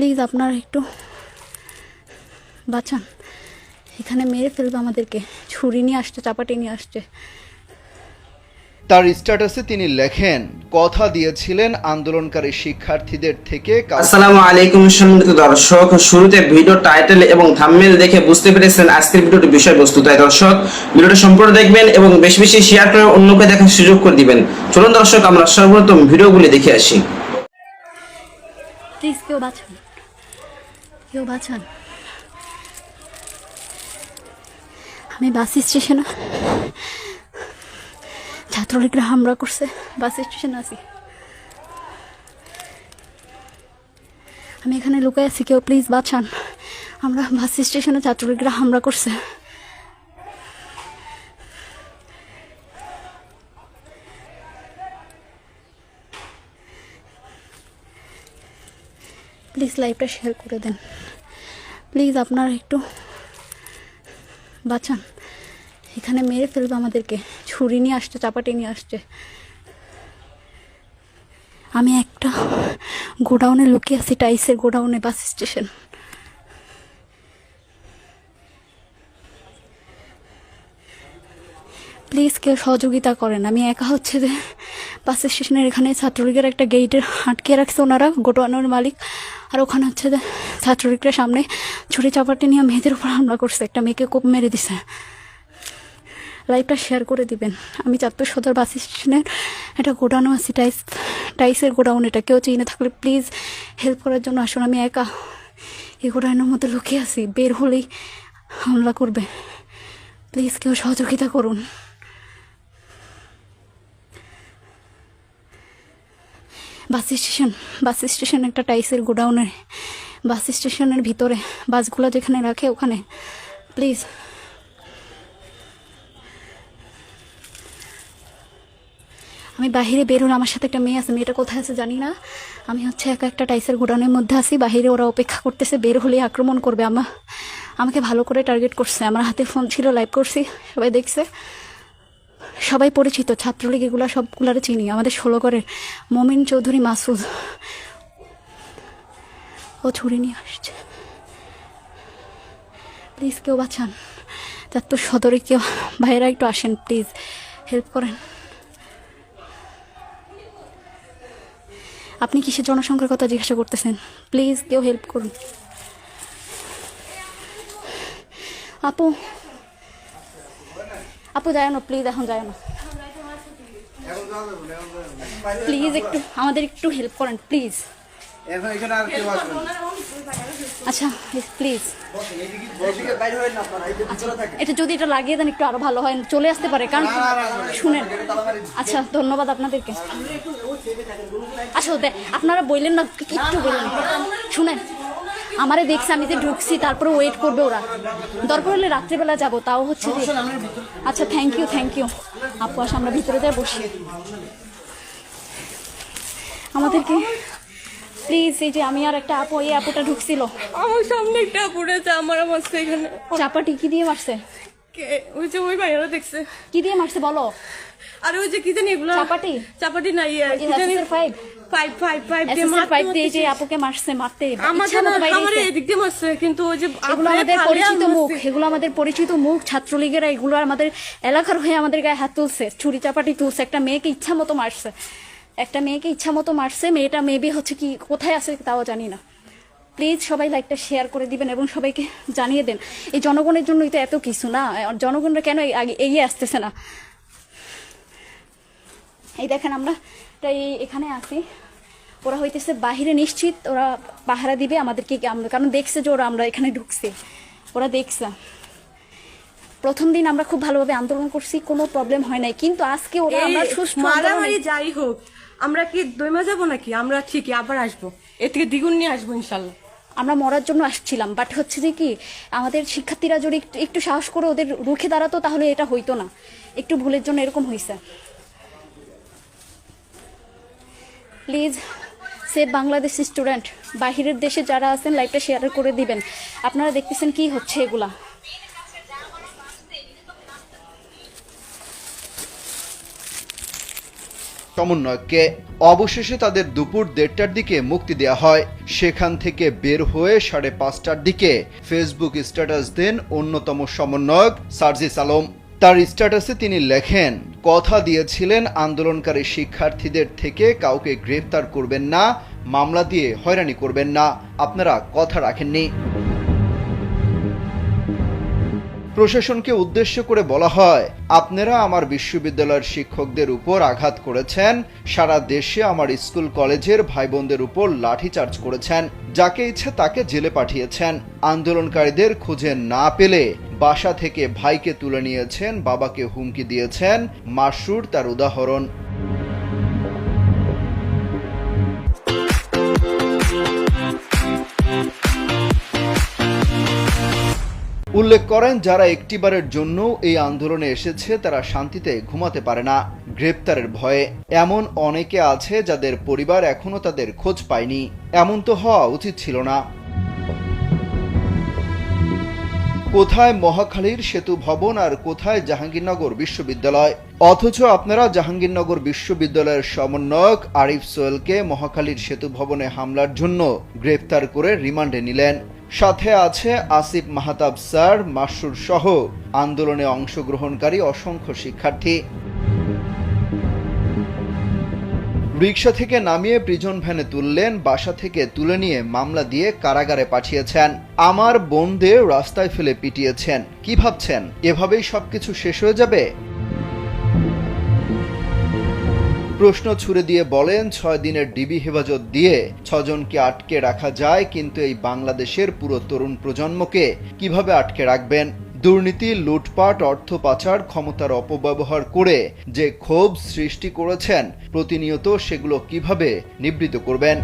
Please আপনারা একটু বাঁচান। এখানে মেরে ফেলবে আমাদেরকে। ছুরি নিয়ে আসছে চাপাটি নিয়ে আসছে। তার স্ট্যাটাসে তিনি লেখেন কথা দিয়েছিলেন আন্দোলনকারী শিক্ষার্থীদের থেকে আসসালামু আলাইকুম সম্মানিত দর্শক। শুরুতে ভিডিও টাইটেল এবং থাম্বনেল দেখে বুঝতে পেরেছেন আজকের ভিডিওটির বিষয়বস্তু। তাই দর্শক ভিডিওটা সম্পূর্ণ দেখবেন এবং বেশি বেশি শেয়ার করে অন্যকে দেখার সুযোগ করে দিবেন। চলুন দর্শক আমরা সর্বপ্রথম ভিডিওগুলি দেখে আসি। প্লিজ কেউ বাঁচান। কেউ বাঁচান। আমি বাস স্টেশনে ছাত্রলীগরা হামলা করছে। বাস স্টেশনে আছি। আমি এখানে লুকাই আছি, কেউ প্লিজ বাঁচান। আমরা বাস স্টেশনে ছাত্রলীগরা হামলা করছে। প্লিজ লাইভটা শেয়ার করে দেন। প্লিজ আপনারা একটু বাঁচান। এখানে মেরে ফেলবে আমাদেরকে। ছুরি নিয়ে আসছে, চাপাটি নিয়ে আসছে। আমি একটা গোডাউনে লুকিয়ে আছি, টাইসের গোডাউনে, বাস স্টেশন। প্লিজ কেউ সহযোগিতা করেন। আমি একা হচ্ছে যে বাস স্টেশনের এখানে ছাত্রলীগের একটা গেটের আটকে রাখছে ওনারা, গোডাউনের মালিক। আর ওখানে হচ্ছে ছাত্রলীগের সামনে ছুরি চাপাটি নিয়ে মেয়েদের উপর হামলা করছে। একটা মেয়েকে কোপ মেরে দিছে। লাইভটা শেয়ার করে দিবেন। আমি চাঁদপুর সদর বাস স্টেশনের একটা গোডাউন আছি, টাইস টাইসের গোডাউন এটা। কেউ চিনে থাকলে প্লিজ হেল্প করার জন্য আসুন। আমি একা এই গোডাউনের মধ্যে লুকিয়ে আছি। বের হলেই হামলা করবে। প্লিজ কেউ সহযোগিতা করুন। বাস স্টেশন বাস স্টেশন একটা টাইসের গোডাউনের বাস স্টেশনের ভিতরে বাসগুলো যেখানে রাখে ওখানে। প্লিজ। আমি বাহিরে বের হলে আমার সাথে একটা মেয়ে আছে, মেয়েটা কোথায় আছে জানি না। আমি হচ্ছে একা একটা টাইসের গোডাউনের মধ্যে আছি বাহিরে ওরা অপেক্ষা করতেছে, বের হলেই আক্রমণ করবে আমা। আমাকে ভালো করে টার্গেট করছে, আমার হাতে ফোন ছিল লাইভ করছি, সবাই দেখছে। সবাই পরিচিত, ছাত্রলীগ এগুলো সবগুলারে চিনি। আমাদের ষোলো করে মমিন চৌধুরী, মাসুদ। ও ছুরি নিয়ে আসছে। প্লিজ কেউ বাঁচান। তার তো সদরে কেউ, ভাইয়েরা একটু আসেন, প্লিজ। হেল্প করেন। আপনি কিসের জনসংখ্যার কথা জিজ্ঞাসা করতেছেন? প্লিজ কেউ হেল্প করুন। আপু আপু যায় না প্লিজ এখন যায় না। প্লিজ একটু আমাদের একটু হেল্প করেন প্লিজ। আচ্ছা প্লিজ থাকেন। এটা যদি এটা লাগিয়ে দেন একটু আরও ভালো হয় চলে আসতে পারে কারণ শুনেন। আচ্ছা ধন্যবাদ আপনাদেরকে। আচ্ছা আপনারা বললেন না কি- একটু বললেন শুনেন। আমারে দেখছে আমি যে ঢুকছি তারপরে ওয়েট করবে ওরা। দরকার হলে রাত্রিবেলা যাব তাও হচ্ছে যে আচ্ছা থ্যাংক ইউ থ্যাংক ইউ আপু আসে আমরা ভিতরে যাই বসি। আমাদেরকে প্লিজ এই যে আমি আর একটা আপু এই আপুটা ঢুকছিল। আমার সামনে একটা পড়েছে আমার আমার এখানে। চাপাটি কি দিয়ে মারছে? ওই যে ওই ভাইয়ারা দেখছে। কি দিয়ে মারছে বলো। আর ওই যে কি জানি এগুলো চাপাটি? চাপাটি নাই ফাইভ ফাইভ ফাইভ ফাইভ দিয়ে এসএসএর মারতে ফাইভ দিয়ে যে আপুকে মারছে মারতে। আমার ইচ্ছা মতো বাইরে আমার গেছে। এদিক দিয়ে মারছে কিন্তু ওই যে এগুলো আমাদের পরিচিত মুখ এগুলো আমাদের পরিচিত মুখ ছাত্রলীগেরা এগুলো আমাদের এলাকার হয়ে আমাদের গায়ে হাত তুলছে ছুরি চাপাটি তুলছে একটা মেয়েকে ইচ্ছা মতো মারছে। একটা মেয়েকে ইচ্ছা মতো মারছে মেয়েটা মেবি হচ্ছে কি কোথায় আছে তাও জানি না। প্লিজ সবাই লাইকটা শেয়ার করে দিবেন এবং সবাইকে জানিয়ে দেন। এই জনগণের জন্যই তো এত কিছু না? জনগণরা কেন এগিয়ে আসতেছে না? এই দেখেন আমরা তাই এখানে আছি ওরা হইতেছে বাহিরে নিশ্চিত ওরা পাহারা দিবে আমাদেরকে আমরা কারণ দেখছে যে ওরা আমরা এখানে ঢুকছি। ওরা দেখছে। প্রথম দিন আমরা খুব ভালোভাবে আন্দোলন করছি কোনো প্রবলেম হয় নাই। কিন্তু আজকে ওরা আমরা সুষ্ঠু মারামারি যাই হোক আমরা কি দইমা যাব নাকি? আমরা ঠিকই আবার আসব। এর থেকে দ্বিগুণ নিয়ে আসব ইনশাল্লাহ। আমরা মরার জন্য আসছিলাম বাট হচ্ছে যে কি আমাদের শিক্ষার্থীরা যদি একটু- একটু সাহস করে ওদের রুখে দাঁড়াতো তাহলে এটা হইতো না। একটু ভুলের জন্য এরকম হয়েছে প্লিজ, সে বাংলাদেশ স্টুডেন্ট। বাহিরের দেশে যারা আছেন লাইভটা শেয়ার করে দিবেন। আপনারা দেখতেছেন কি হচ্ছে এগুলা? সমন্বয়ককে অবশেষে তাদের দুপুর দেড়টার দিকে মুক্তি দেওয়া হয়। সেখান থেকে বের হয়ে সাড়ে পাঁচটার দিকে ফেসবুক স্ট্যাটাস দেন অন্যতম সমন্বয়ক সার্জিস আলম। তার স্ট্যাটাসে তিনি লেখেন, কথা দিয়েছিলেন আন্দোলনকারী শিক্ষার্থীদের থেকে, কাউকে গ্রেফতার করবেন না, মামলা দিয়ে হয়রানি করবেন না। আপনারা কথা রাখেননি। প্রশাসনকে উদ্দেশ্য করে বলা হয়, আপনারা আমার বিশ্ববিদ্যালয়ের শিক্ষকদের উপর আঘাত করেছেন, সারা দেশে আমার স্কুল কলেজের ভাই বোনদের উপর লাঠিচার্জ করেছেন, যাকে ইচ্ছে তাকে জেলে পাঠিয়েছেন। আন্দোলনকারীদের খুঁজে না পেলে বাসা থেকে ভাইকে তুলে নিয়েছেন, বাবাকে হুমকি দিয়েছেন, মাসুর তার উদাহরণ। উল্লেখ করেন, যারা একটিবারের জন্য এই আন্দোলনে এসেছে, তারা শান্তিতে ঘুমাতে পারে না গ্রেপ্তারের ভয়ে। এমন অনেকে আছে যাদের পরিবার এখনও তাদের খোঁজ পায়নি। এমন তো হওয়া উচিত ছিল না। কোথায় মহাখালীর সেতু ভবন আর কোথায় জাহাঙ্গীরনগর বিশ্ববিদ্যালয়? অথচ আপনারা জাহাঙ্গীরনগর বিশ্ববিদ্যালয়ের সমন্বয়ক আরিফ সোয়েলকে মহাখালীর সেতু ভবনে হামলার জন্য গ্রেফতার করে রিমান্ডে নিলেন। সাথে আছে আসিফ মাহতাব স্যার, মাসুর সহ আন্দোলনে অংশগ্রহণকারী অসংখ্য শিক্ষার্থী। রিক্সা থেকে নামিয়ে প্রিজন ভ্যানে তুললেন, বাসা থেকে তুলে নিয়ে মামলা দিয়ে কারাগারে পাঠিয়েছেন। আমার বোনদের রাস্তায় ফেলে পিটিয়েছেন। কি ভাবছেন? এভাবেই সবকিছু শেষ হয়ে যাবে? প্রশ্ন ছুড়ে দিয়ে বলেন, ছয় দিনের ডিবি হেফাজত দিয়ে ছজনকে আটকে রাখা যায়, কিন্তু এই বাংলাদেশের পুরো তরুণ প্রজন্মকে কীভাবে আটকে রাখবেন? দুর্নীতি, লুটপাট, অর্থ পাচার, ক্ষমতার অপব্যবহার করে যে ক্ষোভ সৃষ্টি করেছেন, প্রতিনিয়ত সেগুলো কীভাবে নিবৃত করবেন?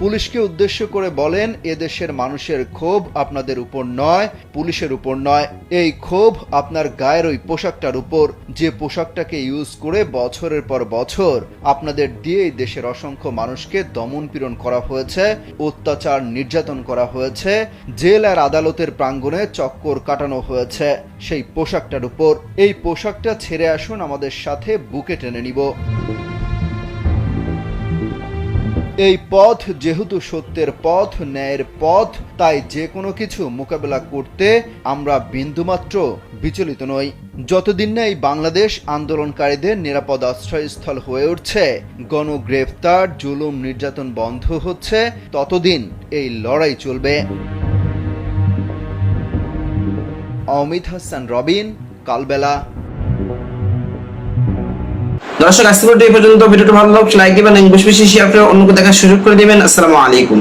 পুলিশকে উদ্দেশ্য করে বলেন, এদেশের মানুষের ক্ষোভ আপনাদের উপর নয়, পুলিশের উপর নয়। এই ক্ষোভ আপনার গায়ের ওই পোশাকটার উপর। যে পোশাকটাকে ইউজ করে বছরের পর বছর আপনাদের দিয়ে এই দেশের অসংখ্য মানুষকে দমন পীড়ন করা হয়েছে, অত্যাচার নির্যাতন করা হয়েছে, জেল আর আদালতের প্রাঙ্গণে চক্কর কাটানো হয়েছে সেই পোশাকটার উপর। এই পোশাকটা ছেড়ে আসুন, আমাদের সাথে বুকে টেনে নিব। এই পথ যেহেতু সত্যের পথ, ন্যায়ের পথ, তাই যে কোনো কিছু মোকাবেলা করতে আমরা বিন্দুমাত্র বিচলিত নই। যতদিন না এই বাংলাদেশ আন্দোলনকারীদের নিরাপদ আশ্রয়স্থল হয়ে উঠছে, গণগ্রেফতার, জুলুম নির্যাতন বন্ধ হচ্ছে, ততদিন এই লড়াই চলবে। অমিত হাসান, রবিন, কালবেলা। দর্শক আজকে পর্যন্ত। ভিডিওটি ভালো লাগলে লাইক দিবেন এবং বেশি বেশি শেয়ার করে অন্যকে দেখার সুযোগ করে দিবেন। আসসালামু আলাইকুম।